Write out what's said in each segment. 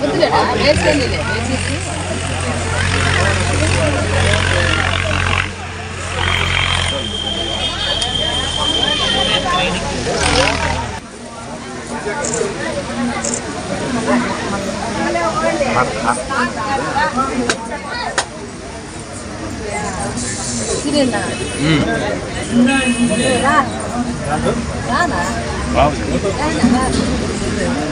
వద్దులేడా వేసుకోండిలే వేసేసి సిరేనా రా రానా రానా రా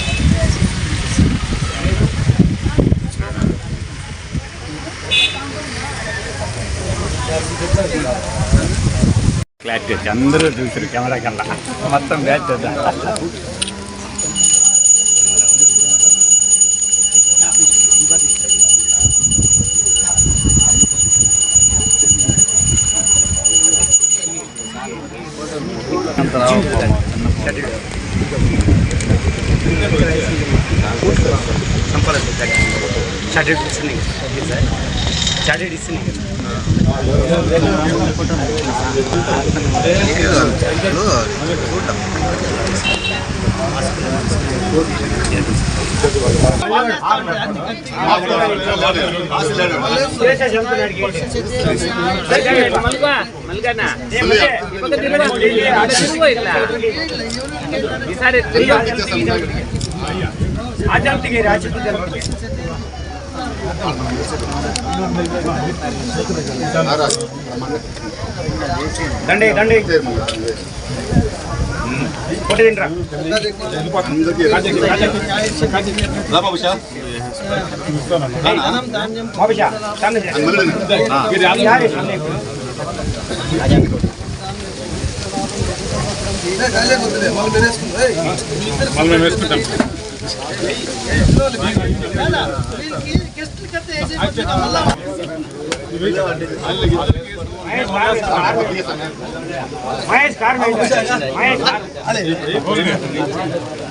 క్లారిటీ వచ్చి అందరూ చూసారు కెమెరా కల్లా మొత్తం బ్యాచ్ చేద్దాం దండి దండి కొట్టి తింటరా. బాబుషా మళ్ళీ వేసుకుంటాం. Mahesh car Mahesh car. నా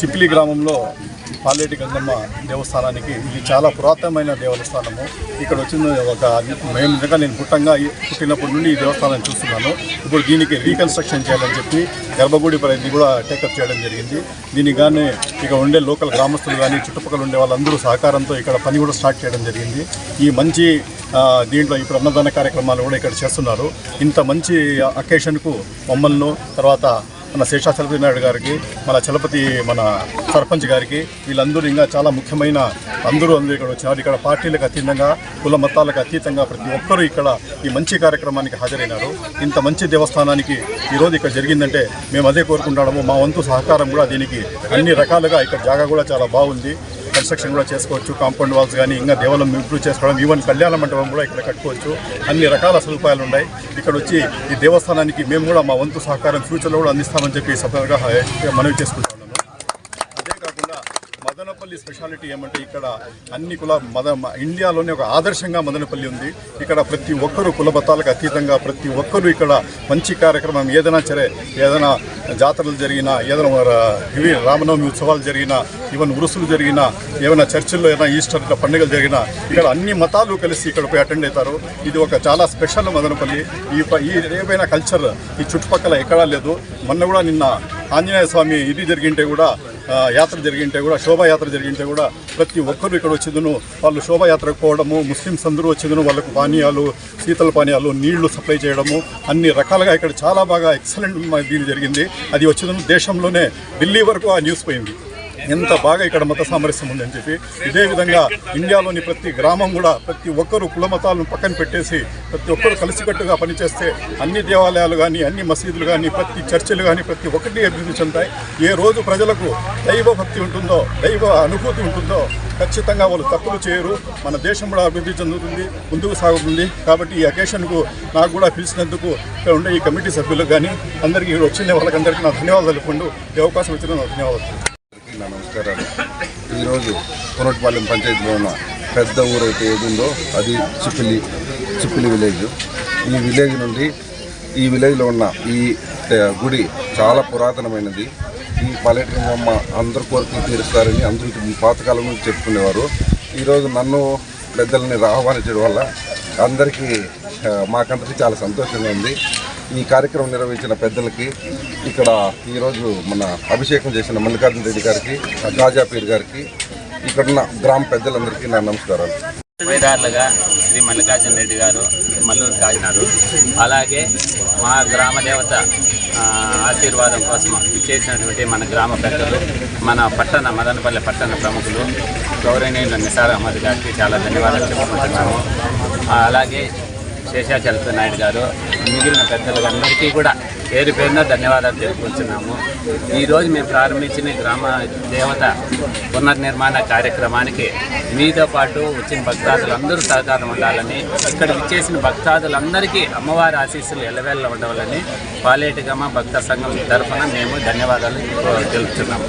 చిప్లి గ్రామంలో పాలేటి గంగమ్మ దేవస్థానానికి ఇది చాలా పురాతనమైన దేవస్థానము. ఇక్కడ వచ్చిన ఒక మేము నిజంగా నేను పుట్టంగా పుట్టినప్పటి నుండి ఈ దేవస్థానాన్ని చూస్తున్నాను. ఇప్పుడు దీనికి రీకన్స్ట్రక్షన్ చేయాలని చెప్పి గర్భగుడి పరిధి కూడా టేకప్ చేయడం జరిగింది. దీనికి కానీ ఇక ఉండే లోకల్ గ్రామస్తులు కానీ చుట్టుపక్కల ఉండే వాళ్ళందరూ సహకారంతో ఇక్కడ పని కూడా స్టార్ట్ చేయడం జరిగింది. ఈ మంచి దీంట్లో ఇప్పుడు అన్నదాన కార్యక్రమాలు కూడా ఇక్కడ చేస్తున్నారు. ఇంత మంచి అకేషన్కు మమ్మల్ని తర్వాత మన శేషాచలపతి నాయుడు గారికి మన చలపతి మన సర్పంచ్ గారికి వీళ్ళందరూ ఇంకా చాలా ముఖ్యమైన అందరూ అందరూ ఇక్కడ వచ్చినారు ఇక్కడ పార్టీలకు అతీతంగా కుల మతాలకు అతీతంగా ప్రతి ఒక్కరూ ఇక్కడ ఈ మంచి కార్యక్రమానికి హాజరైనారు. ఇంత మంచి దేవస్థానానికి ఈరోజు ఇక్కడ జరిగిందంటే మేము అదే కోరుకుంటున్నాము. మా వంతు సహకారం కూడా దీనికి అన్ని రకాలుగా ఇక్కడ జాగా కూడా చాలా బాగుంది. కన్స్ట్రక్షన్ కూడా చేసుకోవచ్చు కాంపౌండ్ వాల్స్ కానీ ఇంకా దేవాలయం ఇంప్రూవ్ చేసుకోవడం ఈవెన్ కళ్యాణ మండపం కూడా ఇక్కడ కట్టుకోవచ్చు. అన్ని రకాల సదుపాయాలు ఉన్నాయి. ఇక్కడ వచ్చి ఈ దేవస్థానానికి మేము కూడా మా వంతు సహకారం ఫ్యూచర్లో కూడా అందిస్తామని చెప్పి సభగా మనవి చేసుకుంటాం మదనపల్లి స్పెషాలిటీ ఏమంటే ఇక్కడ అన్ని కుల మద మ- ఇండియాలోనే ఒక ఆదర్శంగా మదనపల్లి ఉంది. ఇక్కడ ప్రతి ఒక్కరూ కులబతాలకు అతీతంగా ప్రతి ఒక్కరూ ఇక్కడ మంచి కార్యక్రమం ఏదైనా సరే ఏదైనా జాతరలు జరిగినా ఏదైనా ఇవి రామనవమి ఉత్సవాలు జరిగినా ఈవెన్ ఉరుసులు జరిగినా ఏమైనా చర్చిల్లో ఏదైనా ఈస్టర్ పండుగలు జరిగినా ఇక్కడ అన్ని మతాలు కలిసి ఇక్కడ పోయి అటెండ్ అవుతారు. ఇది ఒక చాలా స్పెషల్ మదనపల్లి. ఈ ఈ ఏవైనా కల్చర్ ఈ చుట్టుపక్కల ఎక్కడా లేదు. మొన్న కూడా నిన్న ఆంజనేయ స్వామి ఇది జరిగింటే కూడా యాత్ర జరిగింటే కూడా శోభాయాత్ర జరిగింటే కూడా ప్రతి ఒక్కరు ఇక్కడ వచ్చిందను. వాళ్ళు శోభాయాత్రకు పోవడము ముస్లిమ్స్ అందరూ వచ్చిందను. వాళ్ళకు పానీయాలు శీతల పానీయాలు నీళ్ళు సప్లై చేయడము అన్ని రకాలుగా ఇక్కడ చాలా బాగా ఎక్సలెంట్ దీని జరిగింది. అది వచ్చిందను. దేశంలోనే ఢిల్లీ వరకు ఆ న్యూస్ పోయింది. ఎంత బాగా ఇక్కడ మత సామరస్యం ఉందని చెప్పి ఇదే విధంగా ఇండియాలోని ప్రతి గ్రామం కూడా ప్రతి ఒక్కరు కుల మతాలను పక్కన పెట్టేసి ప్రతి ఒక్కరు కలిసికట్టుగా పనిచేస్తే అన్ని దేవాలయాలు కానీ అన్ని మసీదులు కానీ ప్రతి చర్చిలు కానీ ప్రతి ఒక్కటి అభివృద్ధి చెందాయి ఏ రోజు ప్రజలకు దైవ భక్తి ఉంటుందో దైవ అనుభూతి ఉంటుందో ఖచ్చితంగా వాళ్ళు తప్పులు చేయరు. మన దేశం కూడా అభివృద్ధి చెందుతుంది ముందుకు సాగుతుంది. కాబట్టి ఈ అకేషన్కు నాకు కూడా పిలిచినందుకు ఇక్కడ ఉండే ఈ కమిటీ సభ్యులకు కానీ అందరికీ వచ్చిన వాళ్ళకందరికీ నా ధన్యవాదాలు తెలుపుకుంటూ ఈ అవకాశం ఇచ్చిన ధన్యవాదాలు. నమస్కారాలు ఈరోజు కొనటిపాలెం పంచాయతీలో ఉన్న పెద్ద ఊరు అయితే ఏది ఉందో అది చిప్పిలి చిప్పిలి విలేజ్. ఈ విలేజ్ నుండి ఈ విలేజ్లో ఉన్న ఈ గుడి చాలా పురాతనమైనది. ఈ పర్యాటకమ్మ అందరి కోరికలు తీరుస్తారని అందరికి పాతకాలం నుంచి చెప్పుకునేవారు. ఈరోజు నన్ను పెద్దలని ఆహ్వానించడం వల్ల అందరికీ మాకందరికీ చాలా సంతోషంగా ఉంది. ఈ కార్యక్రమం నిర్వహించిన పెద్దలకి ఇక్కడ ఈరోజు మన అభిషేకం చేసిన మల్లికార్జున రెడ్డి గారికి రాజాపీర్ గారికి ఇక్కడున్న గ్రామ పెద్దలందరికీ నా నమస్కారాలు. ఉభయదారులుగా శ్రీ మల్లికార్జున రెడ్డి గారు మల్లూరు కాగినారు అలాగే మా గ్రామ దేవత ఆశీర్వాదం కోసం ఇచ్చేసినటువంటి మన గ్రామ పెద్దలు మన పట్టణ మదనపల్లి పట్టణ ప్రముఖులు గౌరవనీయులు నిసార్ అహ్మద్ గారికి చాలా ధన్యవాదాలు చెప్పుకుంటున్నాము. అలాగే శేషాచలపతి నాయుడు గారు మిగిలిన పెద్దలందరికీ కూడా పేరు పేరున ధన్యవాదాలు తెలుపుకుంటున్నాము. ఈరోజు మేము ప్రారంభించిన గ్రామ దేవత పునర్నిర్మాణ కార్యక్రమానికి మీతో పాటు వచ్చిన భక్తాదులందరూ సహకారం ఉండాలని ఇక్కడ విచ్చేసిన భక్తాదులందరికీ అమ్మవారి ఆశీస్సులు ఎల్లవేళ్ళ ఉండవాలని పాలేటిగమ్మ భక్త సంఘం తరఫున మేము ధన్యవాదాలు తెలుపుతున్నాము.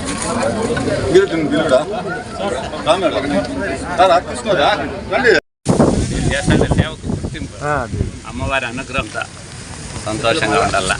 గిరటన్ గిరడా తీసుకోరా రండి. సేవకు గుర్తింపు. అమ్మవారి అనుగ్రహంతో సంతోషంగా ఉండాల?